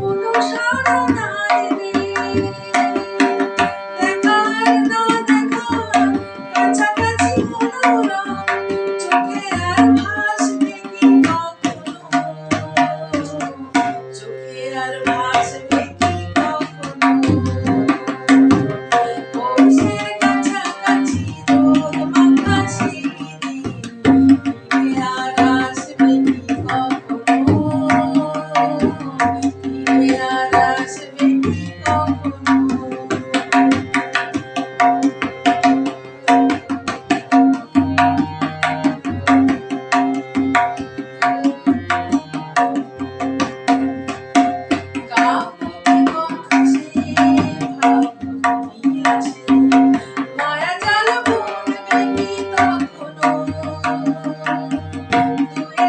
Oh,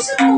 是我。